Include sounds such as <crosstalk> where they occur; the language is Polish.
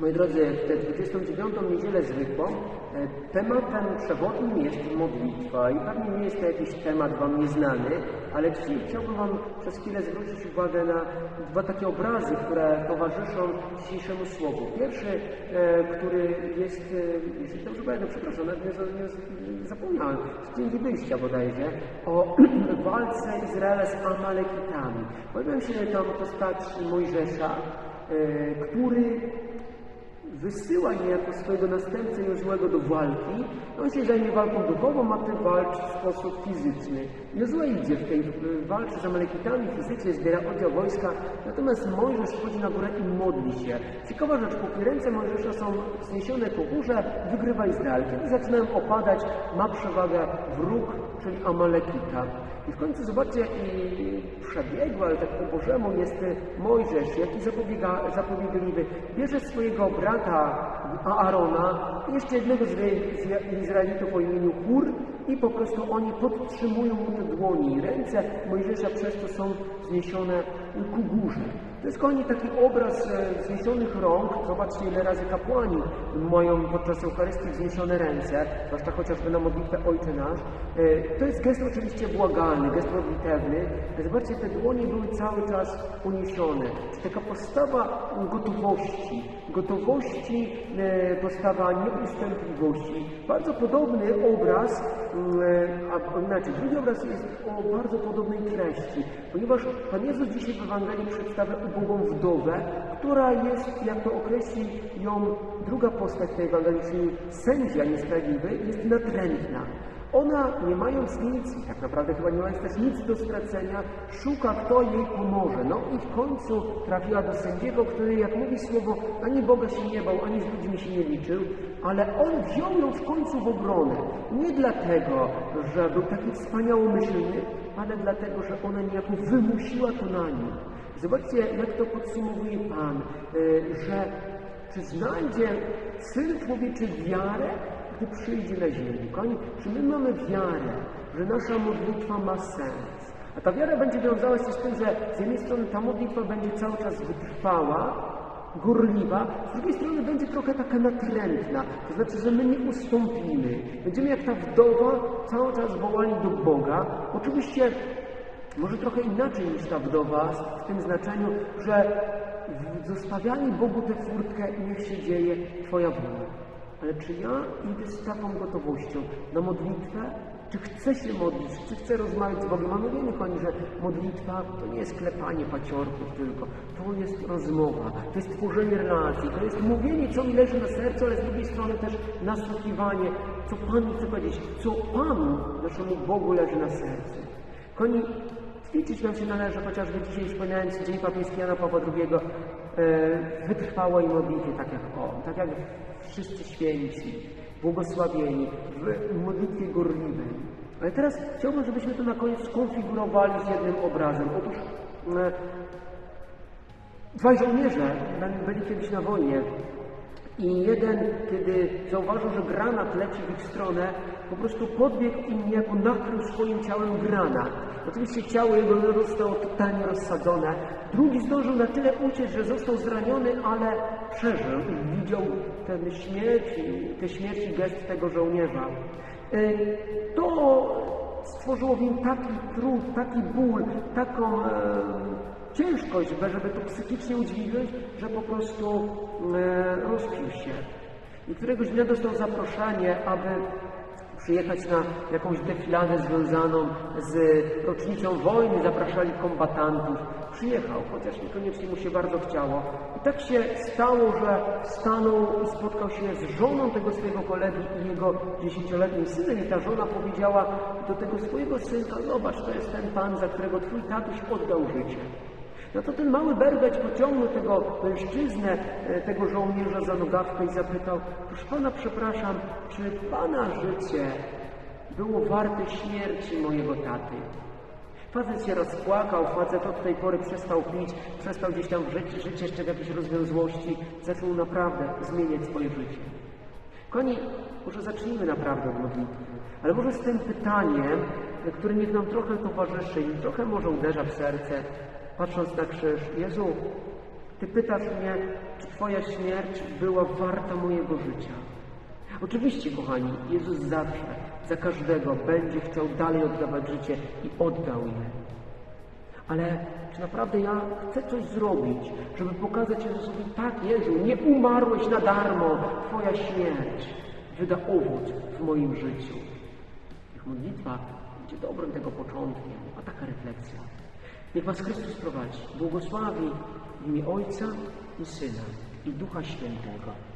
Moi drodzy, w tę 29. niedzielę zwykłą e, tematem przewodnim jest modlitwa i pewnie nie jest to jakiś temat Wam nieznany, ale dzisiaj chciałbym Wam przez chwilę zwrócić uwagę na dwa takie obrazy, które towarzyszą dzisiejszemu słowu. Pierwszy, e, który jest, e, jeśli dobrze pamiętam, przepraszam, nie, nie, zapomniałem, z Księgi Wyjścia bodajże, o <clears throat> walce Izraela z Amalekitami. Pojawia się tam postać Mojżesza, który wysyła niejako swojego następcę Jozłego do walki. On się zajmie walką duchową, a ty walcz w sposób fizyczny. Jozue idzie w tej walce z Amalekitami fizycznie, zbiera oddział wojska, natomiast Mojżesz wchodzi na górę i modli się. Ciekawa rzecz, póki ręce Mojżesza są zniesione ku górze, wygrywa Izrael. Kiedy zaczynają opadać, ma przewagę wróg, czyli Amalekita. I w końcu zobaczcie, jaki przebiegły, ale tak po Bożemu jest Mojżesz, jaki zapobiegliwy. Bierze swojego brata Aarona, i jeszcze jednego z Izraelitów o imieniu Hur i po prostu oni podtrzymują mu te dłoni. Ręce Mojżesza przez to są zniesione ku górze. To jest kochani taki obraz e, wzniesionych rąk. Zobaczcie, ile razy kapłani mają podczas Eucharystii wzniesione ręce, zwłaszcza chociażby na modlitwę Ojcze Nasz. E, To jest gest oczywiście błagalny, gest modlitewny. Zobaczcie, te dłonie były cały czas uniesione. Czy taka postawa gotowości, gotowości, e, postawa nieustępliwości. Bardzo podobny obraz, mm, a inaczej, drugi obraz jest o bardzo podobnej treści, ponieważ Pan Jezus dzisiaj w Ewangelii przedstawia ubogą wdowę, która jest, jak to określi ją druga postać tej Ewangelii, czyli sędzia niesprawiedliwy, jest natrętna. Ona, nie mając nic, tak naprawdę chyba nie mając też nic do stracenia, szuka, kto jej pomoże. No i w końcu trafiła do sędziego, który, jak mówi słowo, ani Boga się nie bał, ani z ludźmi się nie liczył, ale on wziął ją w końcu w obronę. Nie dlatego, że był taki wspaniałomyślny, ale dlatego, że ona niejako wymusiła to na nim. Zobaczcie, jak to podsumowuje Pan, y, że czy znajdzie Syn Człowieczy wiarę, gdy przyjdzie na ziemię. Kochani, czy my mamy wiarę, że nasza modlitwa ma sens? A ta wiara będzie wiązała się z tym, że z jednej strony ta modlitwa będzie cały czas wytrwała, gorliwa, z drugiej strony będzie trochę taka natrętna, to znaczy, że my nie ustąpimy. Będziemy jak ta wdowa cały czas wołali do Boga. Oczywiście może trochę inaczej niż ta wdowa, w tym znaczeniu, że zostawianie Bogu tę furtkę i niech się dzieje Twoja wola. Ale czy ja idę z taką gotowością na modlitwę? Czy chcę się modlić? Czy chcę rozmawiać z Bogiem? A my wiemy, że modlitwa to nie jest klepanie paciorków tylko. To jest rozmowa, to jest tworzenie relacji, to jest mówienie, co mi leży na sercu, ale z drugiej strony też nasłuchiwanie, co Pan chce powiedzieć, co Panu, naszemu Bogu leży na sercu. Kochani, ćwiczyć nam się należy, chociażby dzisiaj wspominając Dzień Papieski Jana Pawła II, e, wytrwałej modlitwie, tak jak on, tak jak wszyscy święci, błogosławieni, w modlitwie gorliwej. Ale teraz chciałbym, żebyśmy to na koniec skonfigurowali z jednym obrazem. Otóż e, dwaj żołnierze byli kiedyś na wojnie i jeden, kiedy zauważył, że granat leci w ich stronę, po prostu podbiegł i niejako nakrył swoim ciałem granat. Oczywiście ciało jego zostało totalnie rozsadzone. Drugi zdążył na tyle uciec, że został zraniony, ale przeżył i widział tę śmierć, tę śmierć i gest tego żołnierza. E, To stworzyło w nim taki trud, taki ból, taką e, ciężkość, żeby to psychicznie udźwignąć, że po prostu e, rozpił się. I któregoś dnia dostał zaproszenie, aby przyjechać na jakąś defiladę związaną z rocznicą wojny, zapraszali kombatantów. Przyjechał, chociaż niekoniecznie mu się bardzo chciało. I tak się stało, że stanął i spotkał się z żoną tego swojego kolegi i jego dziesięcioletnim synem. I ta żona powiedziała do tego swojego synka, zobacz, to jest ten pan, za którego twój tatuś oddał życie. No to ten mały berbeć pociągnął tego mężczyznę, e, tego żołnierza za nogawkę i zapytał, proszę pana, przepraszam, czy pana życie było warte śmierci mojego taty? Facet się rozpłakał, facet od tej pory przestał pić, przestał gdzieś tam żyć, żyć jeszcze w jakiejś rozwiązłości, zaczął naprawdę zmieniać swoje życie. Koni, może zacznijmy naprawdę od modlitwy, ale może z tym pytaniem, które niech nam trochę towarzyszy i trochę może uderza w serce, patrząc na krzyż. Jezu, Ty pytasz mnie, czy Twoja śmierć była warta mojego życia. Oczywiście, kochani, Jezus zawsze, za każdego będzie chciał dalej oddawać życie i oddał je. Ale czy naprawdę ja chcę coś zrobić, żeby pokazać Jezusowi, tak Jezu, nie umarłeś na darmo, Twoja śmierć wyda owoc w moim życiu. Niech modlitwa będzie dobrym tego początkiem, a taka refleksja. Niech Was Chrystus prowadzi, błogosławi w imię Ojca i Syna i Ducha Świętego.